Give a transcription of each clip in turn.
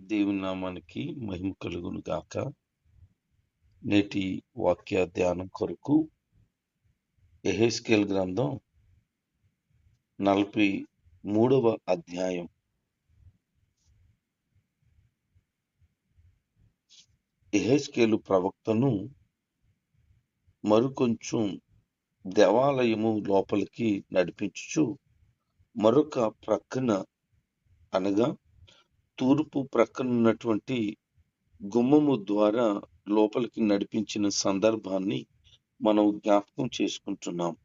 దేవుని నామానికి మహిమ కలుగును గాక. నేటి వాక్య ధ్యానం కొరకు ఎహెస్కేల్ గ్రంథం నలభై మూడవ అధ్యాయం. ఎహెస్కేలు ప్రవక్తను మరికొంచెం దేవాలయము లోపలికి నడిపించుచు మరొక ప్రక్కన అనగా తూర్పు ప్రక్కన ఉన్నటువంటి గుమ్మము ద్వారా లోపలికి నడిపించిన సందర్భాన్ని మనం జ్ఞాపకం చేసుకుంటున్నాం.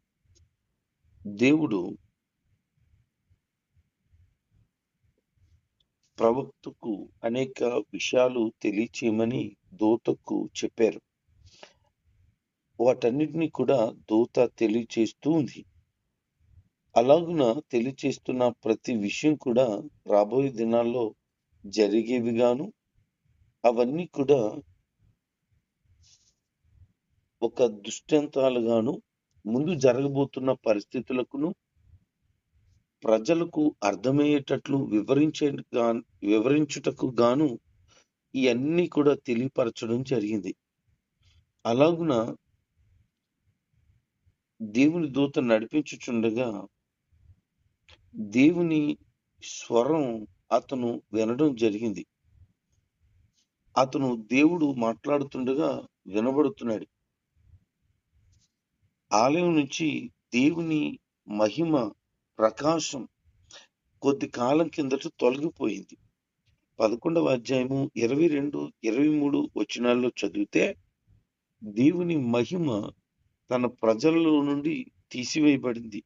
దేవుడు ప్రవక్తకు అనేక విషయాలు తెలియచేయమని దూతకు చెప్పారు. వాటన్నిటిని కూడా దూత తెలియచేస్తూ ఉంది. అలాగున తెలియచేస్తున్న ప్రతి విషయం కూడా రాబోయే దినాల్లో జరిగేవిగాను అవన్నీ కూడా ఒక దుష్టంతాలుగాను ముందు జరగబోతున్న పరిస్థితులకును ప్రజలకు అర్థమయ్యేటట్లు వివరించే వివరించుటకు గాను ఇవన్నీ కూడా తెలియపరచడం జరిగింది. అలాగున దేవుని దూత నడిపించుచుండగా దేవుని స్వరం అతను వినడం జరిగింది. అతను దేవుడు మాట్లాడుతుండగా వినబడుతున్నాడు. ఆలయం నుంచి దేవుని మహిమ ప్రకాశం కొద్ది కాలం కిందట తొలగిపోయింది. పదకొండవ అధ్యాయము ఇరవై రెండు ఇరవై మూడు వచనాల్లో చదివితే దేవుని మహిమ తన ప్రజల్లో నుండి తీసివేయబడింది.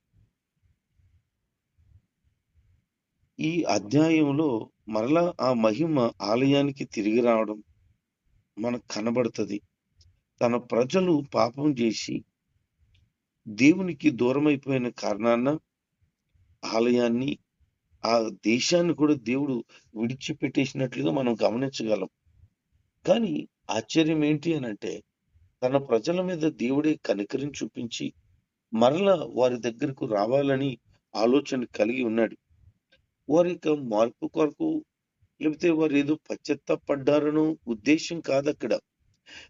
ఈ అధ్యాయంలో మరలా ఆ మహిమ ఆలయానికి తిరిగి రావడం మనకు కనబడుతుంది. తన ప్రజలు పాపం చేసి దేవునికి దూరమైపోయిన కారణాన ఆలయాన్ని ఆ దేశాన్ని కూడా దేవుడు విడిచిపెట్టేసినట్లుగా మనం గమనించగలం. కానీ ఆశ్చర్యం ఏంటి అని అంటే తన ప్రజల మీద దేవుడే కనికరిని చూపించి మరలా వారి దగ్గరకు రావాలని ఆలోచన కలిగి ఉన్నాడు. వారి యొక్క మార్పు కొరకు లేకపోతే వారు ఏదో పశ్చాత్తాపడ్డారనో ఉద్దేశం కాదు అక్కడ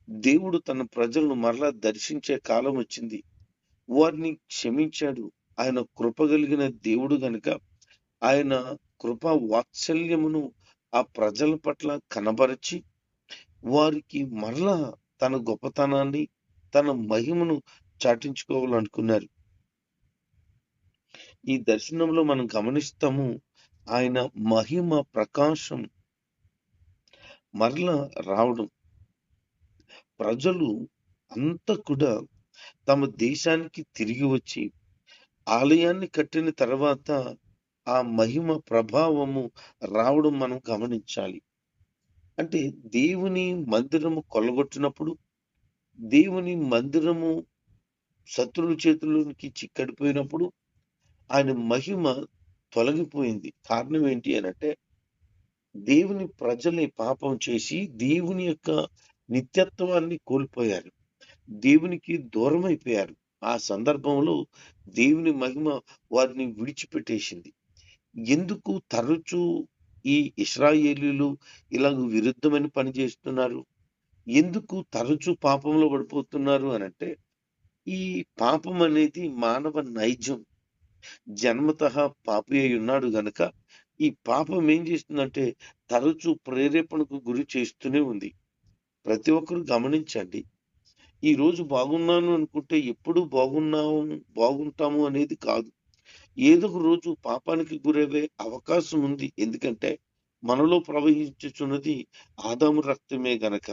దేవుడు తన ప్రజలను మరలా దర్శించే కాలం వచ్చింది. వారిని క్షమించాడు. ఆయన కృప కలిగిన దేవుడు గనుక ఆయన కృప వాత్సల్యమును ఆ ప్రజల పట్ల కనబరచి వారికి మరలా తన గొప్పతనాన్ని తన మహిమను చాటించుకోవాలనుకున్నారు. ఈ దర్శనంలో మనం గమనిస్తాము ఆయన మహిమ ప్రకాశం మరలా రావడం. ప్రజలు అంతా కూడా తమ దేశానికి తిరిగి వచ్చి ఆలయాన్ని కట్టిన తర్వాత ఆ మహిమ ప్రభావము రావడం మనం గమనించాలి. అంటే దేవుని మందిరము కొలగొట్టినప్పుడు దేవుని మందిరము శత్రువుల చేతుల్లోనికి చిక్కడిపోయినప్పుడు ఆయన మహిమ తొలగిపోయింది. కారణం ఏంటి అని అంటే దేవుని ప్రజల్ని పాపం చేసి దేవుని యొక్క నిత్యత్వాన్ని కోల్పోయారు. దేవునికి దూరం అయిపోయారు ఆ సందర్భంలో దేవుని మహిమ వారిని విడిచిపెట్టేసింది. ఎందుకు తరచూ ఈ ఇస్రాయేలీలు ఇలాగ విరుద్ధమైన పని చేస్తున్నారు? ఎందుకు తరచూ పాపంలో పడిపోతున్నారు అని అంటే ఈ పాపం అనేది మానవ నైజం. జన్మత పాపి అయి ఉన్నాడు గనక ఈ పాపం ఏం చేస్తుందంటే తరచూ ప్రేరేపణకు గురి చేస్తూనే ఉంది. ప్రతి ఒక్కరు గమనించండి. ఈ రోజు బాగున్నాను అనుకుంటే ఎప్పుడు బాగున్నాము బాగుంటాము అనేది కాదు. ఏదో ఒక రోజు పాపానికి గురయ్యే అవకాశం ఉంది. ఎందుకంటే మనలో ప్రవహించుచున్నది ఆదాము రక్తమే గనక.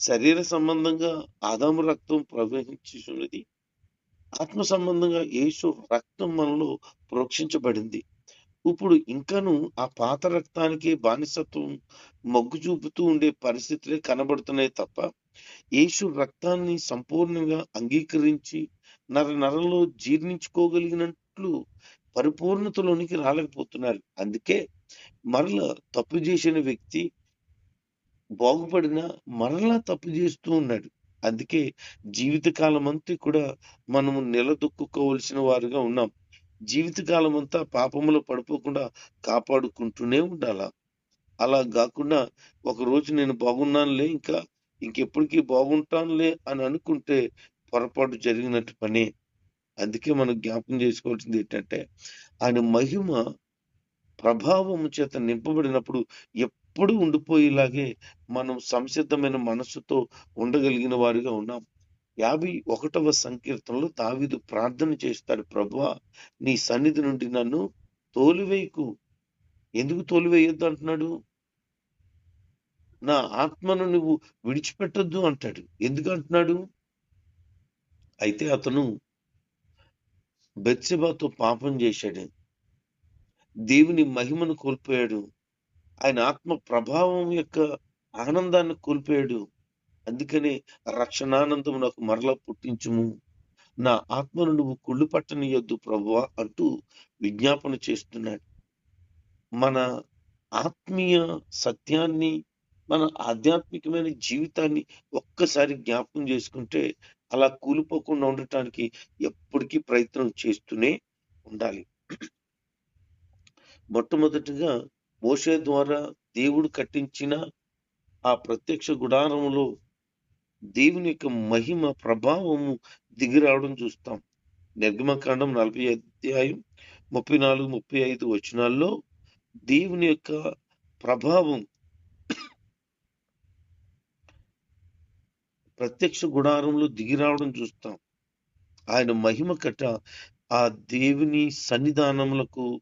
శరీర సంబంధంగా ఆదాము రక్తం ప్రవహించుచున్నది ఆత్మ సంబంధంగా యేసు రక్తం మనలో ప్రోక్షించబడింది. ఇప్పుడు ఇంకను ఆ పాత రక్తానికి బానిసత్వం మొగ్గు చూపుతూ ఉండే పరిస్థితులే కనబడుతున్నాయి తప్ప యేసు రక్తాన్ని సంపూర్ణంగా అంగీకరించి నర నరలో జీర్ణించుకోగలిగినట్లు పరిపూర్ణతలోనికి రాలేకపోతున్నారు. అందుకే మరల తప్పు చేసిన వ్యక్తి బాగుపడిన మరలా తప్పు చేస్తూ ఉన్నాడు. అందుకే జీవితకాలం అంతా కూడా మనము నిలదొక్కుకోవలసిన వారుగా ఉన్నాం. జీవితకాలం అంతా పాపములో పడిపోకుండా కాపాడుకుంటూనే ఉండాలా. అలా గాకుండా ఒకరోజు నేను బాగున్నానులే ఇంకా ఇంకెప్పటికీ బాగుంటానులే అని అనుకుంటే పొరపాటు జరిగినట్టు పని. అందుకే మనం జ్ఞాపకం చేసుకోవాల్సింది ఏంటంటే ఆయన మహిమ ప్రభావము చేత నింపబడినప్పుడు ఎప్పుడూ ఉండిపోయేలాగే మనం సంసిద్ధమైన మనస్సుతో ఉండగలిగిన వారిగా ఉన్నాం. 51వ సంకీర్తనలో తావిదు ప్రార్థన చేస్తాడు. ప్రభువా! నీ సన్నిధి నుండి నన్ను తోలివేయకు. ఎందుకు తోలివేయొద్దు అంటున్నాడు? నా ఆత్మను నువ్వు విడిచిపెట్టద్దు అంటాడు. ఎందుకు అంటున్నాడు? అయితే అతను బెత్షెబాతో పాపం చేశాడు. దేవుని మహిమను కోల్పోయాడు. ఆయన ఆత్మ ప్రభావం యొక్క ఆనందాన్ని కోల్పోయాడు. అందుకనే రక్షణానందం నాకు మరల పుట్టించుము. నా ఆత్మను నువ్వు కుళ్ళు పట్టనియొద్దు ప్రభువా అంటూ విజ్ఞాపన చేస్తున్నాడు. మన ఆత్మీయ సత్యాన్ని, మన ఆధ్యాత్మికమైన జీవితాన్ని ఒక్కసారి జ్ఞాపకం చేసుకుంటే అలా కూలిపోకుండా ఉండటానికి ఎప్పటికీ ప్రయత్నం చేస్తూనే ఉండాలి. మొట్టమొదటిగా మోషే ద్వారా దేవుడు కట్టించిన ఆ ప్రత్యక్ష గుడారంలో దేవుని యొక్క మహిమ ప్రభావము దిగిరావడం చూస్తాం. నిర్గమకాండం 40 అధ్యాయం 34, 35 వచనాల్లో దేవుని యొక్క ప్రభావం ప్రత్యక్ష గుడారంలో దిగిరావడం చూస్తాం. ఆయన మహిమ కట్ట ఆ దేవుని సన్నిధానములకు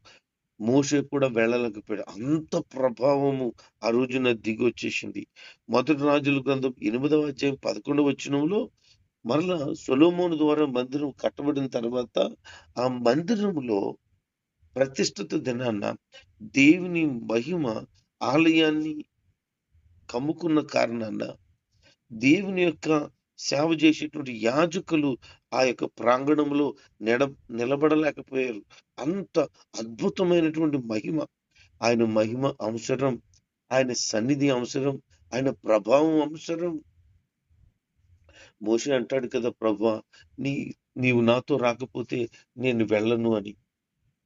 మోషే కూడా వెళ్ళలేకపోయాడు. అంత ప్రభావము ఆ రోజున దిగి వచ్చేసింది. మొదటి రాజుల గ్రంథం ఎనిమిదవ అధ్యాయం 11వ వచనంలో మరలా సొలోమోను ద్వారా మందిరం కట్టబడిన తర్వాత ఆ మందిరంలో ప్రతిష్ఠిత దినాన దేవుని మహిమ ఆలయాన్ని కమ్ముకున్న కారణాన దేవుని యొక్క సేవ చేసేటువంటి యాజకులు ఆ యొక్క ప్రాంగణంలో నిడ నిలబడలేకపోయారు. అంత అద్భుతమైనటువంటి మహిమ. ఆయన మహిమ అవసరం. ఆయన సన్నిధి అవసరం. ఆయన ప్రభావం అవసరం. మోషే అంటాడు కదా ప్రభా నీ నీవు నాతో రాకపోతే నేను వెళ్ళను అని.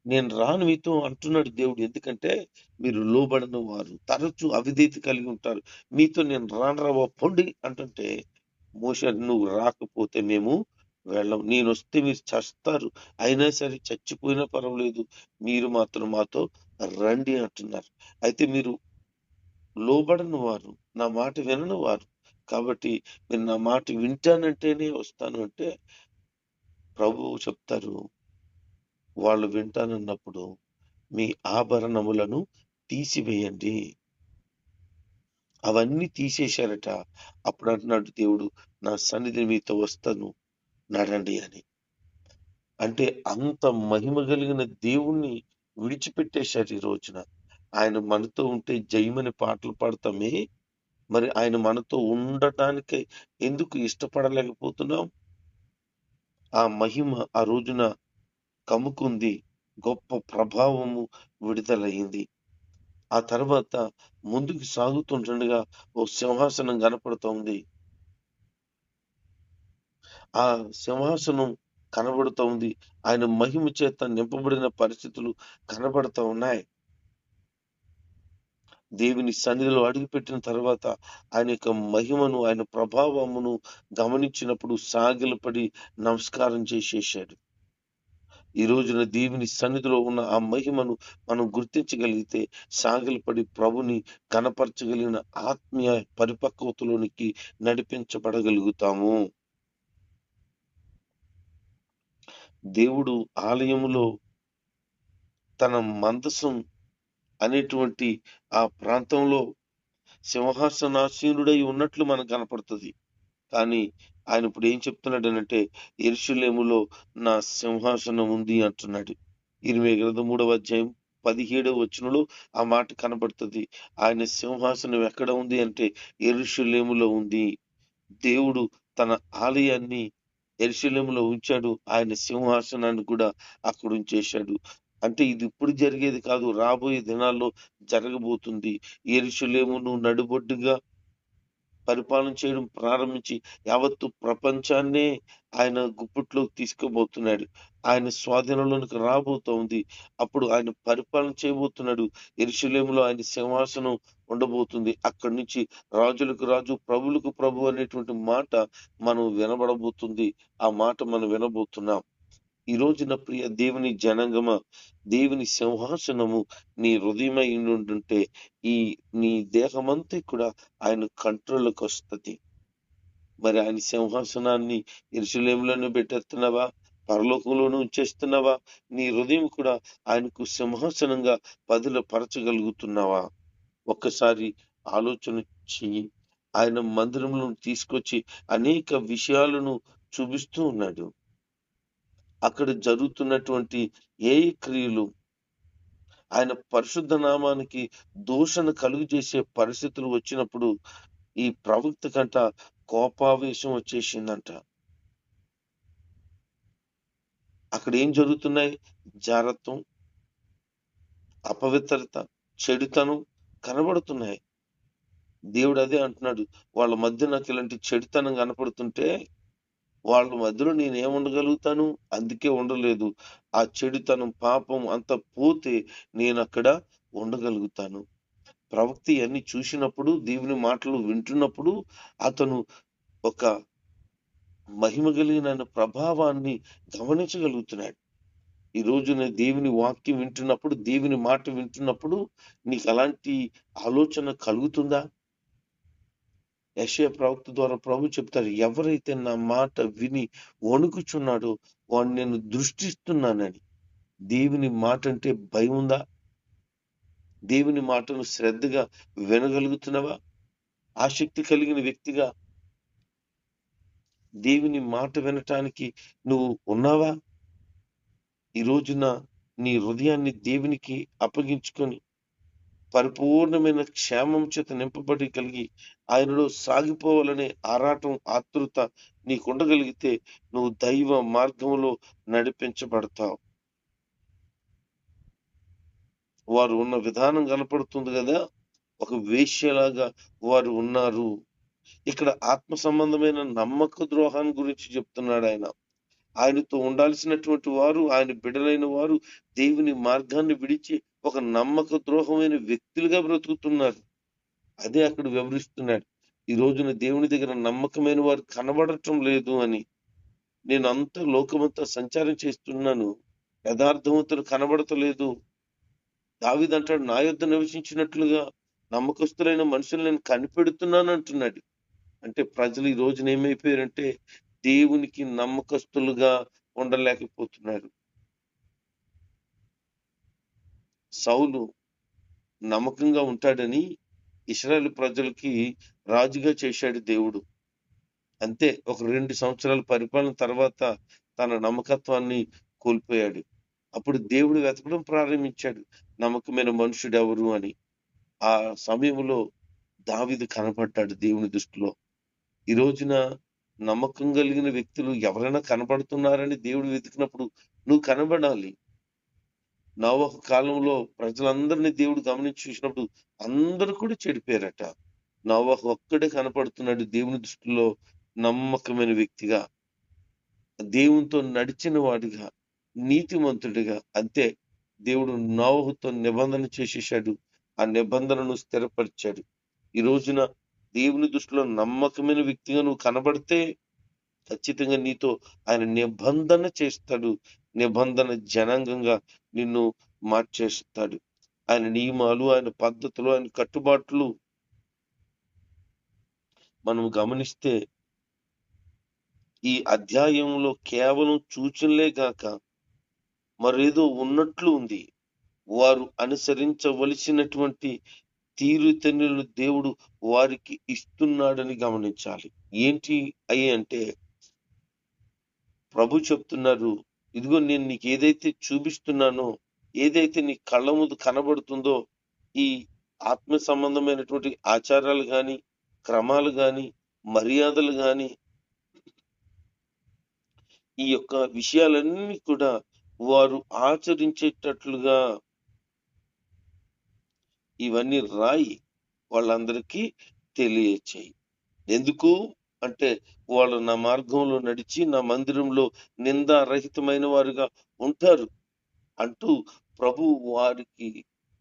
నేను రాను మీతో అంటున్నాడు దేవుడు. ఎందుకంటే మీరు లోబడిన వారు. తరచు అవిధేత కలిగి ఉంటారు. మీతో నేను రాను రావా పొండి అంటుంటే మోషే నువ్వు రాకపోతే మేము వెళ్ళం. నేను వస్తే మీరు చస్తారు. అయినా సరే చచ్చిపోయినా పర్వాలేదు. మీరు మాత్రం మాతో రండి అంటున్నారు. అయితే మీరు లోబడని వారు. నా మాట వినని వారు. కాబట్టి మీరు నా మాట వింటానంటేనే వస్తాను అంటే ప్రభువు చెప్తారు. వాళ్ళు వింటానన్నప్పుడు మీ ఆభరణములను తీసివేయండి. అవన్నీ తీసేశారట. అప్పుడు అంటున్నాడు దేవుడు నా సన్నిధి మీతో వస్తాను నడండి అని. అంటే అంత మహిమ కలిగిన దేవుణ్ణి విడిచిపెట్టేశారు ఈ రోజున. ఆయన మనతో ఉంటే జయమని పాటలు పాడతామే. మరి ఆయన మనతో ఉండటానికి ఎందుకు ఇష్టపడలేకపోతున్నాం? ఆ మహిమ ఆ రోజున కమ్ముకుంది. గొప్ప ప్రభావము విడుదలయ్యింది ఆ తర్వాత ముందుకు సాగుతుంటుండగా ఓ సింహాసనం కనపడుతోంది. ఆ సింహాసనం కనబడుతూ ఉంది. ఆయన మహిమ చేత నింపబడిన పరిస్థితులు కనబడుతూ ఉన్నాయి. దేవుని సన్నిధిలో అడుగుపెట్టిన తర్వాత ఆయన యొక్క మహిమను, ఆయన ప్రభావమును గమనించినప్పుడు సాగిలపడి నమస్కారం చేసేసాడు ఈ రోజున దేవుని సన్నిధిలో ఉన్న ఆ మహిమను మనం గుర్తించగలిగితే సాగిలపడి ప్రభుని కనపరచగలిగిన ఆత్మీయ పరిపక్వతలోనికి నడిపించబడగలుగుతాము. దేవుడు ఆలయములో తన మందసం అనేటువంటి ఆ ప్రాంతంలో సింహాసనాసీనుడై ఉన్నట్లు మనకు కనపడుతుంది. కానీ ఆయన ఇప్పుడు ఏం చెప్తున్నాడు అంటే ఎరుషులేములో నా సింహాసనం ఉంది అంటున్నాడు. ఇరవై గ్రంథ మూడవ అధ్యాయం పదిహేడవ వచనంలో ఆ మాట కనబడుతుంది. ఆయన సింహాసనం ఎక్కడ ఉంది అంటే ఎరుషులేములో ఉంది. దేవుడు తన ఆలయాన్ని ఎరుశలంలో ఉంచాడు. ఆయన సింహాసనాన్ని కూడా అక్కడ ఉంచేశాడు. అంటే ఇది ఇప్పుడు జరిగేది కాదు. రాబోయే దినాల్లో జరగబోతుంది. ఎరుశలేమును నడుబొడ్డుగా పరిపాలన చేయడం ప్రారంభించి యావత్తు ప్రపంచాన్నే ఆయన గుప్పట్లోకి తీసుకోబోతున్నాడు ఆయన స్వాధీనంలోనికి రాబోతోంది అప్పుడు ఆయన పరిపాలన చేయబోతున్నాడు. ఎరుశలేములో ఆయన సింహాసనం ఉండబోతుంది. అక్కడి నుంచి రాజులకు రాజు ప్రభులకు ప్రభు అనేటువంటి మాట మనం వినబడబోతుంది. ఆ మాట మనం వినబోతున్నాం. ఈ రోజున ప్రియ దేవుని జనంగమ దేవుని సింహాసనము నీ హృదయమై ఉండుంటే ఈ నీ దేహమంతా కూడా ఆయన కంట్రోల్కి వస్తుంది. మరి ఆయన సింహాసనాన్ని ఇరుషులేములను పెట్టేస్తున్నావా? పరలోకంలోనూ ఉంచేస్తున్నావా? నీ హృదయం కూడా ఆయనకు సింహాసనంగా పదుల పరచగలుగుతున్నావా ఒక్కసారి ఆలోచన చెయ్యి. ఆయన మందిరంలో తీసుకొచ్చి అనేక విషయాలను చూపిస్తూ ఉన్నాడు. అక్కడ జరుగుతున్నటువంటి ఏ క్రియలు ఆయన పరిశుద్ధ నామానికి దూషణ కలుగు చేసే పరిస్థితులు వచ్చినప్పుడు ఈ ప్రవక్త కంట కోపావేశం వచ్చేసిందంట. అక్కడ ఏం జరుగుతున్నాయి? జారత్వం అపవిత్రత చెడుతనం కనబడుతున్నాయి. దేవుడు అదే అంటున్నాడు. వాళ్ళ మధ్య నాకు ఇలాంటి చెడుతనం కనపడుతుంటే వాళ్ళ మధ్యలో నేను ఏముండగలుగుతాను అందుకే ఉండలేదు. ఆ చెడుతనం పాపం అంత పోతే నేను అక్కడ ఉండగలుగుతాను. ప్రవక్తి అన్ని చూసినప్పుడు దేవుని మాటలు వింటున్నప్పుడు అతను ఒక మహిమ కలిగిన ప్రభావాన్ని గమనించగలుగుతున్నాడు. ఈ రోజున దేవుని వాక్యం వింటున్నప్పుడు దేవుని మాట వింటున్నప్పుడు నీకు అలాంటి ఆలోచన కలుగుతుందా? యశయ ప్రవక్త ద్వారా ప్రభు చెప్తారు ఎవరైతే నా మాట విని వణుకుచున్నాడో వాడిని నేను దృష్టిస్తున్నానని. దేవుని మాట అంటే భయం ఉందా? దేవుని మాటను శ్రద్ధగా వినగలుగుతున్నావా? ఆసక్తి కలిగిన వ్యక్తిగా దేవుని మాట వినటానికి నువ్వు ఉన్నావా? ఈ రోజున నీ హృదయాన్ని దేవునికి అప్పగించుకొని పరిపూర్ణమైన క్షేమం చేత నింపబడి కలిగి ఆయనలో సాగిపోవాలనే ఆరాటం ఆతృత నీకు ఉండగలిగితే నువ్వు దైవ మార్గంలో నడిపించబడతావు. వారు ఉన్న విధానం కనపడుతుంది కదా? ఒక వేష్యలాగా వారు ఉన్నారు. ఇక్కడ ఆత్మ సంబంధమైన నమ్మక ద్రోహాన్ని గురించి చెప్తున్నాడు ఆయన. ఆయనతో ఉండాల్సినటువంటి వారు ఆయన బిడలైన వారు దేవుని మార్గాన్ని విడిచి ఒక నమ్మక ద్రోహమైన వ్యక్తులుగా బ్రతుకుతున్నారు. అదే అక్కడ వివరిస్తున్నాడు. ఈ రోజున దేవుని దగ్గర నమ్మకమైన వారు కనబడటం లేదు అని. నేను అంత లోకమంతా సంచారం చేస్తున్నాను. యథార్థవంతులు కనబడతలేదు. దావిదంటాడు నా యొద్ద నివసించినట్లుగా నమ్మకస్తులైన మనుషులు నేను కనిపెడుతున్నాను అంటున్నాడు. అంటే ప్రజలు ఈ రోజున ఏమైపోయారంటే దేవునికి నమ్మకస్తులుగా ఉండలేకపోతున్నారు. సౌలు నమ్మకంగా ఉంటాడని ఇస్రాయల్ ప్రజలకి రాజుగా చేశాడు దేవుడు. అంతే ఒక రెండు సంవత్సరాల పరిపాలన తర్వాత తన నమ్మకత్వాన్ని కోల్పోయాడు. అప్పుడు దేవుడు వెతకడం ప్రారంభించాడు. నమ్మకమైన మనుషుడు ఎవరు అని. ఆ సమయంలో దావిదు కనపడ్డాడు దేవుని దృష్టిలో. ఈ రోజున నమ్మకం కలిగిన వ్యక్తులు ఎవరైనా కనబడుతున్నారని దేవుడు వెతికినప్పుడు నువ్వు కనబడాలి. నవహ కాలంలో ప్రజలందరినీ దేవుడు గమనించి చూసినప్పుడు అందరు కూడా చెడిపోయారట. నవహ ఒక్కడే కనపడుతున్నాడు దేవుని దృష్టిలో నమ్మకమైన వ్యక్తిగా. దేవునితో నడిచిన వాడిగా నీతిమంతుడిగా. అంతే దేవుడు నోవహుతో నిబంధన చేసేసాడు ఆ నిబంధనను స్థిరపరిచాడు. ఈ రోజున దేవుని దృష్టిలో నమ్మకమైన వ్యక్తిగా నువ్వు కనబడితే ఖచ్చితంగా నీతో ఆయన నిబంధన చేస్తాడు. నిబంధన జనాంగంగా నిన్ను మార్చేస్తాడు. ఆయన నియమాలు ఆయన పద్ధతులు ఆయన కట్టుబాట్లు మనం గమనిస్తే ఈ అధ్యాయంలో కేవలం సూచనలే గాక మరేదో ఉన్నట్లు ఉంది. వారు అనుసరించవలసినటువంటి తీరుతెన్నులను దేవుడు వారికి ఇస్తున్నాడని గమనించాలి. ఏంటి అయ్యి అంటే ప్రభు చెప్తున్నారు ఇదిగో నేను నీకు ఏదైతే చూపిస్తున్నానో ఏదైతే నీ కళ్ళ ముందు కనబడుతుందో ఈ ఆత్మ సంబంధమైనటువంటి ఆచారాలు గాని క్రమాలు గాని మర్యాదలు గాని ఈ యొక్క విషయాలన్నీ కూడా వారు ఆచరించేటట్లుగా ఇవన్నీ రాయి వాళ్ళందరికీ తెలియచేయి. ఎందుకు? అంటే వాళ్ళు నా మార్గంలో నడిచి నా మందిరంలో నిందారహితమైన వారుగా ఉంటారు అంటూ ప్రభు వారికి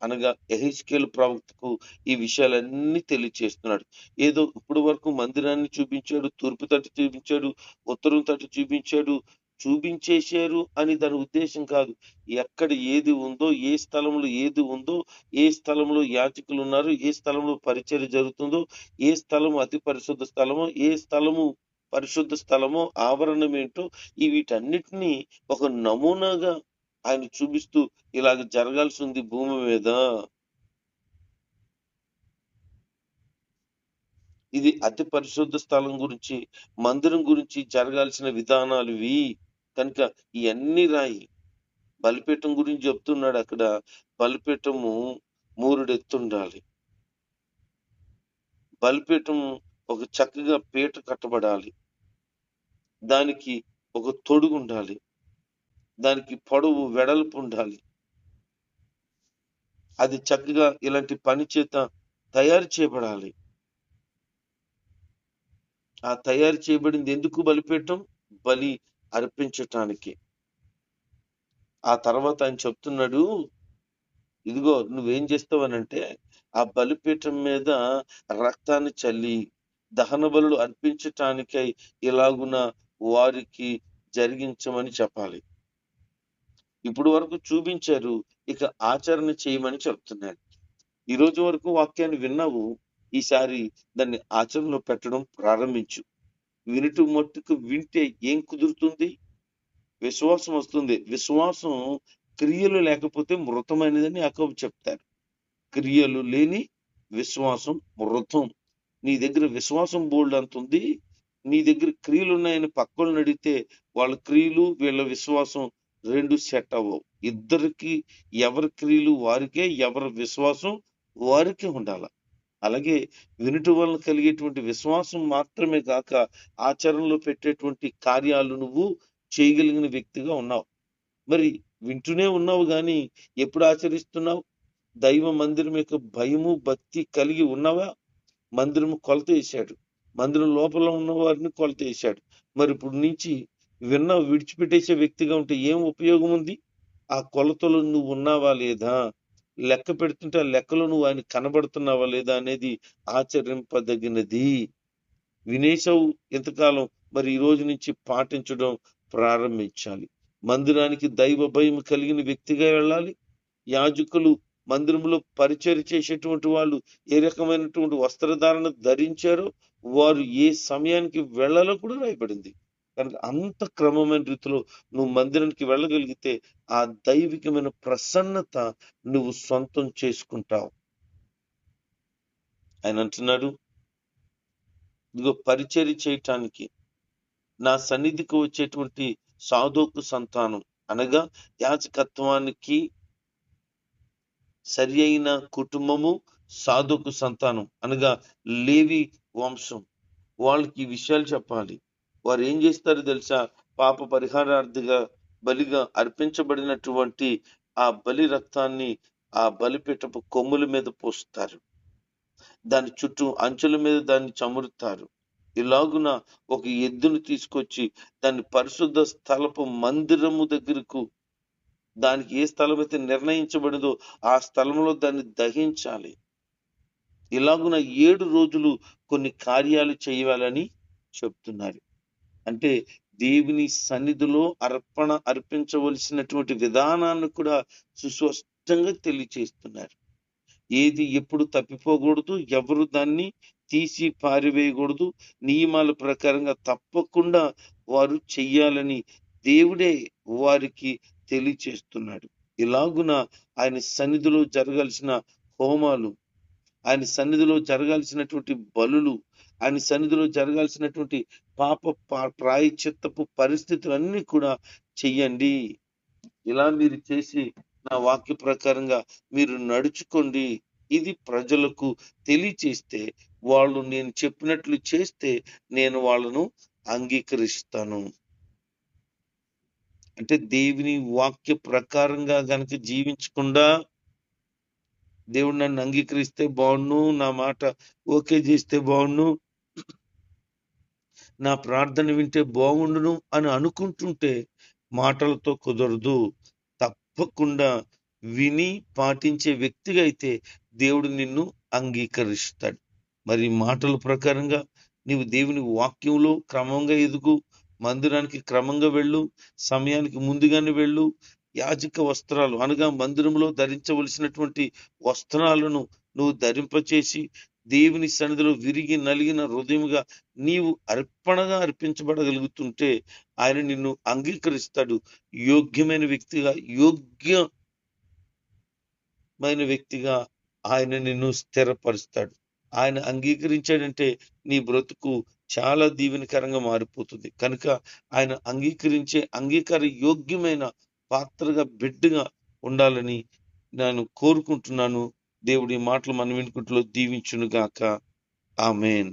అనగా ఎహెచ్కేల్ ప్రవక్తకు ఈ విషయాలన్నీ తెలియచేస్తున్నాడు. ఏదో ఇప్పుడు వరకు మందిరాన్ని చూపించాడు తూర్పు తట్టు చూపించాడు ఉత్తరం తట్టు చూపించాడు చూపించేశారు అని దాని ఉద్దేశం కాదు. ఎక్కడ ఏది ఉందో ఏ స్థలంలో ఏది ఉందో ఏ స్థలంలో యాచకులు ఉన్నారు ఏ స్థలంలో పరిచర్య జరుగుతుందో ఏ స్థలము అతి పరిశుద్ధ స్థలమో ఏ స్థలము పరిశుద్ధ స్థలమో ఆవరణం ఏంటో ఈ వీటన్నిటినీ ఒక నమూనాగా ఆయన చూపిస్తూ ఇలాగ జరగాల్సి ఉంది భూమి మీద. ఇది అతి పరిశుద్ధ స్థలం గురించి మందిరం గురించి జరగాల్సిన విధానాలు ఇవి. కనుక ఇవన్నీ రాయి. బలిపీఠం గురించి చెప్తున్నాడు అక్కడ. బలిపీఠము మూరుడెత్తుండాలి. బలిపీఠం ఒక చక్కగా పీట కట్టబడాలి. దానికి ఒక తొడుగు ఉండాలి దానికి పొడవు వెడల్పు ఉండాలి అది చక్కగా ఇలాంటి పని చేత తయారు చేయబడాలి. ఆ తయారు చేయబడింది ఎందుకు బలిపీఠం? బలి అర్పించటానికి. ఆ తర్వాత ఆయన చెప్తున్నాడు ఇదిగో నువ్వేం చేస్తావనంటే ఆ బలిపీఠం మీద రక్తాన్ని చల్లి దహన బలులు అర్పించటానికై ఇలాగున వారికి జరిగించమని చెప్పాలి. ఇప్పుడు వరకు చూపించారు ఇక ఆచరణ చేయమని చెప్తున్నాడు. ఈ రోజు వరకు వాక్యాన్ని విన్నావు? ఈసారి దాన్ని ఆచరణలో పెట్టడం ప్రారంభించు. వినుట మట్టుకు వింటే ఏం కుదురుతుంది? విశ్వాసం వస్తుంది. విశ్వాసం క్రియలు లేకపోతే మృతమైనదని యాకోబు చెప్తారు క్రియలు లేని విశ్వాసం మృతం. నీ దగ్గర విశ్వాసం బోల్డ్ అంత ఉంది. నీ దగ్గర క్రియలు ఉన్నాయని పక్కలను అడిగితే వాళ్ళ క్రియలు వీళ్ళ విశ్వాసం రెండు సెట్ అవ్వవు. ఇద్దరికి ఎవరి క్రియలు వారికే ఎవరి విశ్వాసం వారికే ఉండాలి. అలాగే వినుట వలన కలిగేటువంటి విశ్వాసం మాత్రమే కాక ఆచరణలో పెట్టేటువంటి కార్యాలు నువ్వు చేయగలిగిన వ్యక్తిగా ఉన్నావు. మరి వింటూనే ఉన్నావు కానీ ఎప్పుడు ఆచరిస్తున్నావు? దైవ మందిరం యొక్క భయము భక్తి కలిగి ఉన్నావా? మందిరము కొలత వేశాడు. మందిరం లోపల ఉన్న వారిని కొలత వేశాడు. మరి ఇప్పుడు నుంచి విన్న విడిచిపెట్టేసే వ్యక్తిగా ఉంటే ఏం ఉపయోగం ఉంది ఆ కొలతలో నువ్వు ఉన్నావా లేదా? లెక్క పెడుతుంటే ఆ లెక్కలో నువ్వు ఆయన కనబడుతున్నావా లేదా అనేది ఆచరింపదగినది. వినేశవు ఇంతకాలం మరి ఈ రోజు నుంచి పాటించడం ప్రారంభించాలి. మందిరానికి దైవ భయం కలిగిన వ్యక్తిగా వెళ్ళాలి. యాజకులు మందిరంలో పరిచయం చేసేటువంటి వాళ్ళు ఏ రకమైనటువంటి వస్త్రధారణ ధరించారో వారు ఏ సమయానికి వెళ్ళాలో కూడా రాయబడింది. కనుక అంత క్రమమైన రీతిలో నువ్వు మందిరానికి వెళ్ళగలిగితే ఆ దైవికమైన ప్రసన్నత నువ్వు సొంతం చేసుకుంటావు. ఆయన అంటున్నాడు ఇదిగో పరిచర్య చేయటానికి నా సన్నిధికి వచ్చేటువంటి సాధోకు సంతానం అనగా యాజకత్వానికి సరి అయిన కుటుంబము సాధుకు సంతానం అనగా లేవి వంశం. వాళ్ళకి ఈ విషయాలు చెప్పాలి. వారు ఏం చేస్తారు తెలుసా? పాప పరిహారార్థిగా బలిగా అర్పించబడినటువంటి ఆ బలి రక్తాన్ని ఆ బలిపీఠపు కొమ్ముల మీద పోస్తారు. దాని చుట్టూ అంచుల మీద దాన్ని చమురుతారు. ఇలాగున ఒక ఎద్దును తీసుకొచ్చి దాన్ని పరిశుద్ధ స్థలపు మందిరము దగ్గరకు దానికి ఏ స్థలం అయితే నిర్ణయించబడిందో ఆ స్థలంలో దాన్ని దహించాలి. ఇలాగున ఏడు రోజులు కొన్ని కార్యాలు చేయాలని చెప్తున్నారు. అంటే దేవుని సన్నిధిలో అర్పణ అర్పించవలసినటువంటి విధానాన్ని కూడా సుస్పష్టంగా తెలియచేస్తున్నారు. ఏది ఎప్పుడు తప్పిపోకూడదు ఎవరు దాన్ని తీసి పారివేయకూడదు నియమాల ప్రకారంగా తప్పకుండా వారు చెయ్యాలని దేవుడే వారికి తెలియచేస్తున్నాడు. ఇలాగున ఆయన సన్నిధిలో జరగాల్సిన హోమాలు ఆయన సన్నిధిలో జరగాల్సినటువంటి బలులు ఆయన సన్నిధిలో జరగాల్సినటువంటి పాప ప్రాయచిత్తపు ప్రాయశ్చిత్తపు పరిస్థితులన్నీ కూడా చెయ్యండి. ఇలా మీరు చేసి నా వాక్య ప్రకారంగా మీరు నడుచుకోండి. ఇది ప్రజలకు తెలియచేస్తే వాళ్ళు నేను చెప్పినట్లు చేస్తే నేను వాళ్ళను అంగీకరిస్తాను. అంటే దేవుని వాక్య ప్రకారంగా గనక జీవించకుండా దేవుడు నన్ను అంగీకరిస్తే బాగుండు నా మాట ఓకే చేస్తే బాగుండు నా ప్రార్థన వింటే బాగుండును అని అనుకుంటుంటే మాటలతో కుదరదు. తప్పకుండా విని పాటించే వ్యక్తిగా అయితే దేవుడు నిన్ను అంగీకరిస్తాడు. మరి మాటల ప్రకారంగా నీవు దేవుని వాక్యంలో క్రమంగా ఎదుగు మందిరానికి క్రమంగా వెళ్ళు సమయానికి ముందుగానే వెళ్ళు యాజక వస్త్రాలు అనగా మందిరంలో ధరించవలసినటువంటి వస్త్రాలను నువ్వు ధరింపచేసి దేవుని సన్నిధిలో విరిగి నలిగిన హృదయముగా నీవు అర్పణగా అర్పించబడగలుగుతుంటే ఆయన నిన్ను అంగీకరిస్తాడు. యోగ్యమైన వ్యక్తిగా యోగ్యమైన వ్యక్తిగా ఆయన నిన్ను స్థిరపరుస్తాడు. ఆయన అంగీకరించాడంటే నీ బ్రతుకు చాలా దీవెనకరంగా మారిపోతుంది. కనుక ఆయన అంగీకరించే అంగీకార యోగ్యమైన పాత్రగా బిడ్డగా ఉండాలని నేను కోరుకుంటున్నాను. దేవుడి మాటలు మన వినుకుంటలో దీవించును గాక ఆమెన్.